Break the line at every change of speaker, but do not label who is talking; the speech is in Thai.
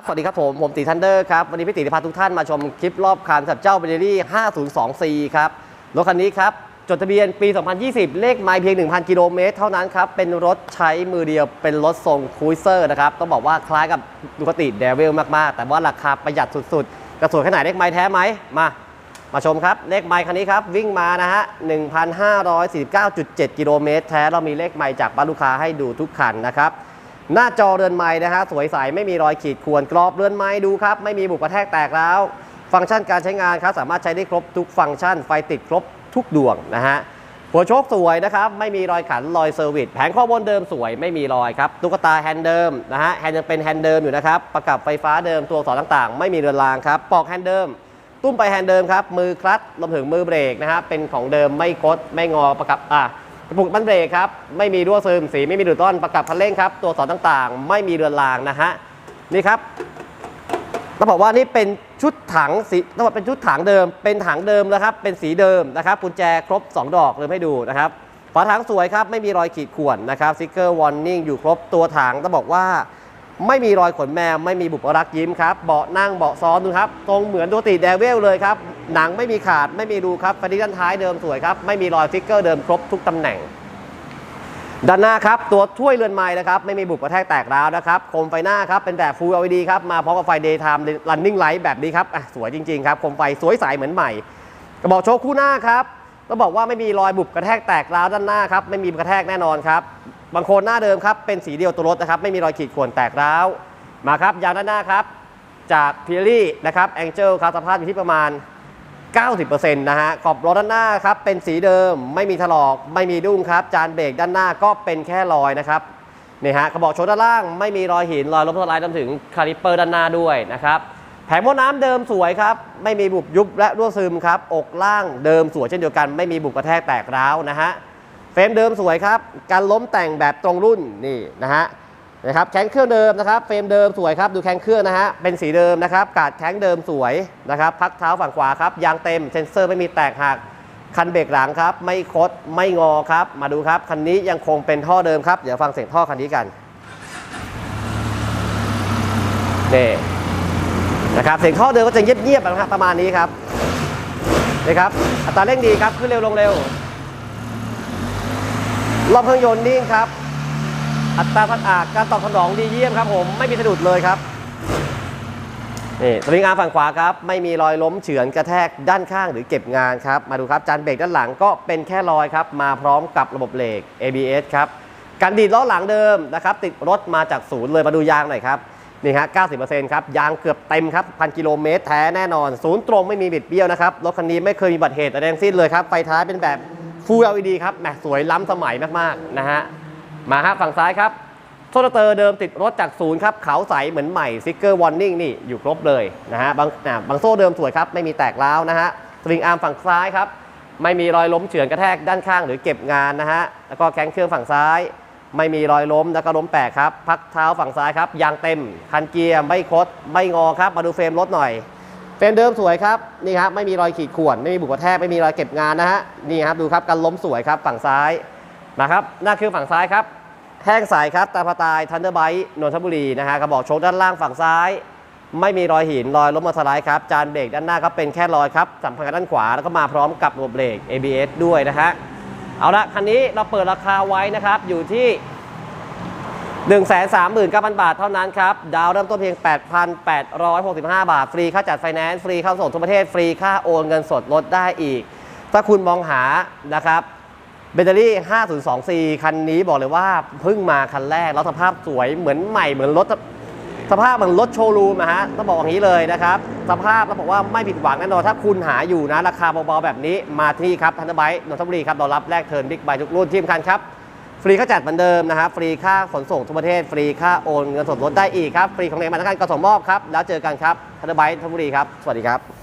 สวัสดีครับผม ผมตีทันเดอร์ครับ วันนี้พี่ตีจะพาทุกท่านมาชมคลิปรอบคันกับเจ้าเบเนรี่ 502C ครับ รถคันนี้ครับ จดทะเบียนปี 2020 เลขไมล์เพียง 1,000 กิโลเมตรเท่านั้นครับ เป็นรถใช้มือเดียว เป็นรถทรงคูเซอร์นะครับ ต้องบอกว่าคล้ายกับดูคติเดวิลมาก ๆ แต่ว่าราคาประหยัดสุด ๆ กระสวยขนาดเลขไมล์แท้ไหม มา มาชมครับ เลขไมล์คันนี้ครับ วิ่งมานะฮะ 1,549.7 กิโลเมตรแท้ เรามีเลขไมล์จากบ้านลูกค้าให้ดูทุกคันนะครับ หน้าจอเรือนไม้นะฮะสวยใสไม่มีรอยขีดข่วนกรอบเรือนไม้ดูครับ ไม่มีบุกกระแทกแตกแล้ว ฟังก์ชันการใช้งานครับสามารถใช้ได้ครบทุกฟังก์ชันไฟติดครบทุกดวงนะฮะหัวโชคสวยนะครับ ไม่มีรอยขันรอยเซอร์วิสแผงข้อบนเดิมสวยไม่มีรอยครับตุ๊กตาแฮนด์เดิมนะฮะแฮนด์ยังเป็นแฮนด์เดิมอยู่นะครับ ประกับไฟฟ้าเดิมตัวอักษรต่างๆ ไม่มีเรือนรางครับปอกแฮนด์เดิม ตุ้มไปแฮนด์เดิมครับมือคลัตช์รวมถึงมือเบรกนะฮะเป็นของเดิมไม่คดไม่งอประกับอะ ระปุกบันเบรกครับ ไม่มีรั่วซึมสีไม่มีดูดต้อนประกับคันเร่งครับ ตัวสอนต่างๆ ไม่มีเรือนรางนะฮะนี่ครับต้องบอกว่านี่เป็นชุดถังสีต้องบอกเป็นชุดถังเดิม เป็นถังเดิมนะครับ เป็นสีเดิมนะครับกุญแจครบ 2 ดอกเลยให้ดูนะครับฝาถังสวยครับ ไม่มีรอยขีดข่วนนะครับสติกเกอร์วอร์นิ่งอยู่ครบตัวถังต้องบอกว่าไม่มีรอยขนแมวไม่มีบุบรักยิ้มครับ เบาะนั่งเบาะซ้อนดูครับ ตรงเหมือนตัวติแดเวลเลยครับ หนังไม่มีขาดไม่มีรูครับฟันดี้ด้านท้ายเดิมสวยครับ ไม่มีรอยฟิกเกอร์เดิมครบทุกตำแหน่ง ด้านหน้าครับ ตัวถ้วยเรือนไม้นะครับ ไม่มีบุบกระแทกแตกร้าวนะครับโคมไฟหน้าครับ เป็นแบบ Full LED ครับ มาพร้อมกับไฟ Daytime Running Light แบบนี้ครับสวยจริง ๆ ครับโคมไฟสวยใสเหมือนใหม่ กระบอกโชคคู่หน้าครับต้องบอกว่าไม่มีรอยบุบกระแทกแตกร้าวด้านหน้าครับไม่มีกระแทกแน่นอนครับบางโคนหน้าเดิมครับเป็นสีเดียวตัวรถนะครับไม่มีรอยขีดข่วนแตกร้าวมาครับยางด้านหน้าครับจากพิลี่นะครับแองเจิลครับสภาพอยู่ที่ประมาณ 90%นะฮะขอบรถด้านหน้าครับเป็นสีเดิมไม่มีถลอกไม่มีดุ้งครับ จานเบรกด้านหน้าก็เป็นแค่รอยนะครับนี่ฮะกระบอกโชว์ด้านล่างไม่มีรอยหินรอยลบสลด์รวมถึงคาลิปเปอร์ด้านหน้าด้วยนะครับแผงโม้น้ำเดิมสวยครับไม่มีบุบยุบและรั่วซึมครับอกล่างเดิมสวยเช่นเดียวกัน ไม่มีบุบกระแทกแตกร้าวนะฮะเฟรมเดิมสวยครับการล้มแต่งแบบตรงรุ่นนี่นะฮะ นะครับแข้งเครื่องเดิมนะครับเฟรมเดิมสวยครับดูแข้งเครื่องนะฮะเป็นสีเดิมนะครับกาดแข้งเดิมสวยนะครับพักเท้าฝั่งขวาครับยางเต็มเซนเซอร์ไม่มีแตกหักคันเบรกหลังครับไม่คดไม่งอครับ มาดูครับคันนี้ยังคงเป็นท่อเดิมครับ เดี๋ยวฟังเสียงท่อคันนี้กันนี่นะครับเสียงท่อเดิมก็จะเงียบๆนะครับประมาณนี้ครับนี่ครับอัตราเร่งดีครับขึ้นเร็วลงเร็วรอบเครื่องยนต์นิ่งครับ อัตราพันอากการตอบสนองดีเยี่ยมครับผมไม่มีสะดุดเลยครับนี่สวิงอาร์มฝั่งขวาครับ ไม่มีรอยล้มเฉือนกระแทกด้านข้างหรือเก็บงานครับ มาดูครับจานเบรกด้านหลังก็เป็นแค่รอยครับ มาพร้อมกับระบบเบรก ABS ครับการดีดล้อหลังเดิมนะครับ ติดรถมาจากศูนย์เลยมาดูยางหน่อยครับนี่ฮะ 90%ครับ ยางเกือบเต็มครับ พันกิโลเมตรแท้แน่นอน ศูนย์ตรงไม่มีบิดเบี้ยวนะครับ รถคันนี้ไม่เคยมีบัตรเหตุอะไรทั้งสิ้นเลยครับ ไฟท้ายเป็นแบบ Full LED ครับแหมสวยล้ำสมัยมากๆนะฮะ มาฮะฝั่งซ้ายครับโซลเตอร์เดิมติดรถจากศูนย์ครับขาวใสเหมือนใหม่ซิกเกอร์วอร์นิ่งนี่อยู่ครบเลยนะฮะบางอ่บางโซ่เดิมสวยครับไม่มีแตกร้าวนะฮะสวิงอาร์มฝั่งซ้ายครับไม่มีรอยล้มเฉือนกระแทกด้านข้างหรือเก็บงานนะฮะแล้วก็แข้งเครื่องฝั่งซ้าย ไม่มีรอยล้มแล้วก็ล้มแตกครับพักเท้าฝั่งซ้ายครับยางเต็มคันเกียร์ไม่คดไม่งอครับมาดูเฟรมรถหน่อยเฟรมเดิมสวยครับนี่ครับไม่มีรอยขีดข่วนไม่มีบุกกระแทกไม่มีรอยเก็บงานนะฮะนี่ครับดูครับการล้มสวยครับฝั่งซ้ายนะครับหน้าเครื่องฝั่งซ้ายครับ แห้งใสครับ ตาพาตายทันเดอร์ไบต์นนทบุรีนะฮะกระบอกโชคด้านล่างฝั่งซ้าย ไม่มีรอยหินรอยล้มมาสไลด์ครับ จานเบรกด้านหน้าก็เป็นแค่รอยครับ สัมพันธ์กับด้านขวา แล้วก็มาพร้อมกับระบบเบรก ABS ด้วยนะฮะ เอาละคันนี้เราเปิดราคาไว้นะครับ อยู่ที่ 139,000 บาทเท่านั้นครับ ดาวน์เริ่มต้นเพียง 8,865 บาท ฟรีค่าจัดไฟแนนซ์ ฟรีค่าส่งทั่วประเทศ ฟรีค่าโอนเงินสดลดได้อีก ถ้าคุณมองหานะครับ เบตเตอรี่ 502C คันนี้บอกเลยว่าเพิ่งมาคันแรก แล้วสภาพสวยเหมือนใหม่เหมือนรถสภาพเหมือนรถโชว์รูมนะฮะต้องบอกอย่างนี้เลยนะครับ สภาพเราบอกว่าไม่ผิดหวังแน่นอนถ้าคุณหาอยู่นะ ราคาเบาๆแบบนี้มาที่นี่ครับทันเดอร์ไบต์นนทบุรีครับเรารับแลกเทิร์นบิ๊กไบทุกรุ่นที่สำคัญครับ ฟรีค่าจัดเหมือนเดิมนะครับฟรีค่าขนส่งทั่วประเทศ ฟรีค่าโอนเงินสดลดได้อีกครับ ฟรีของในมาตรการกสมมอบครับแล้วเจอกันครับทันเดอร์ไบต์นนทบุรีครับสวัสดีครับ